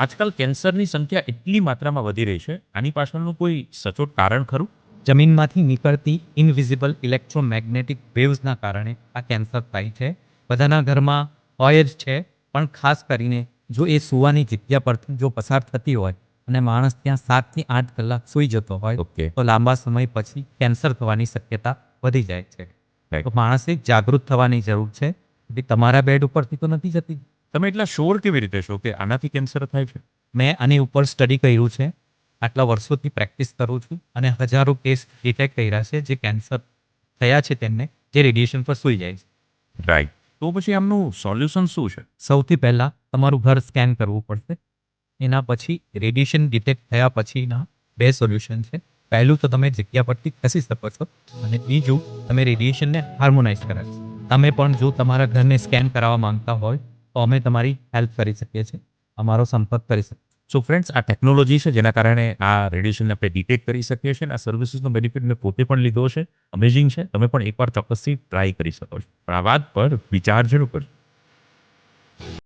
આજકાલ કેન્સરની સંખ્યા એટલી માત્રામાં વધી રહી છે આની પાછળનું કોઈ સચોટ કારણ ખરું? જમીનમાંથી નીકળતી ઇનવિઝિબલ ઇલેક્ટ્રોમેગ્નેટિક વેવ્સના કારણે આ કેન્સર થાય છે. બધાના ઘરમાં હોય જ છે પણ ખાસ કરીને જો એ સુવાની જગ્યા પરથી જો પસાર થતી હોય અને માણસ ત્યાં સાતથી આઠ કલાક સૂઈ જતો હોય તો લાંબા સમય પછી કેન્સર થવાની શક્યતા વધી જાય છે. તો માણસે જાગૃત થવાની જરૂર છે. તમારા બેડ ઉપરથી તો નથી જતી? તમે એટલા શ્યોર કેવી રીતે છો કે આનાથી કેન્સર થાય છે? મેં આની ઉપર સ્ટડી કર્યું છે. આટલા વર્ષોથી પ્રેક્ટિસ કરું છું અને હજારો કેસ ડિટેક્ટ કર્યા છે જે કેન્સર થયા છે તેમને જે રેડિયેશન પર સૂઈ જાય છે. રાઈટ તો પછી આમનું સોલ્યુશન શું છે? સૌથી પહેલાં તમારું ઘર સ્કેન કરવું પડશે. એના પછી રેડિયેશન ડિટેક્ટ થયા પછીના બે સોલ્યુશન છે. પહેલું તો તમે જગ્યા પરથી ખસી શકો છો અને બીજું તમે રેડિયેશનને હાર્મોનાઇઝ કરાવી તમે પણ જો તમારા ઘરને સ્કેન કરાવવા માંગતા હોય તો અમે તમારી હેલ્પ કરી શકીએ છીએ, અમારો સંપર્ક કરી શકીએ સો ફ્રેન્ડ્સ આ ટેકનોલોજી છે, જેના કારણે આ રેડિયેશનને આપણે ડિટેક્ટ કરી શકીએ છીએ અને આ સર્વિસીસનો બેનિફિટ મેં પોતે પણ લીધો છે. અમેઝિંગ છે, તમે પણ એકવાર ચોક્કસથી ટ્રાય કરી શકો છો. પણ આ વાત પર વિચાર જરૂર કરજો.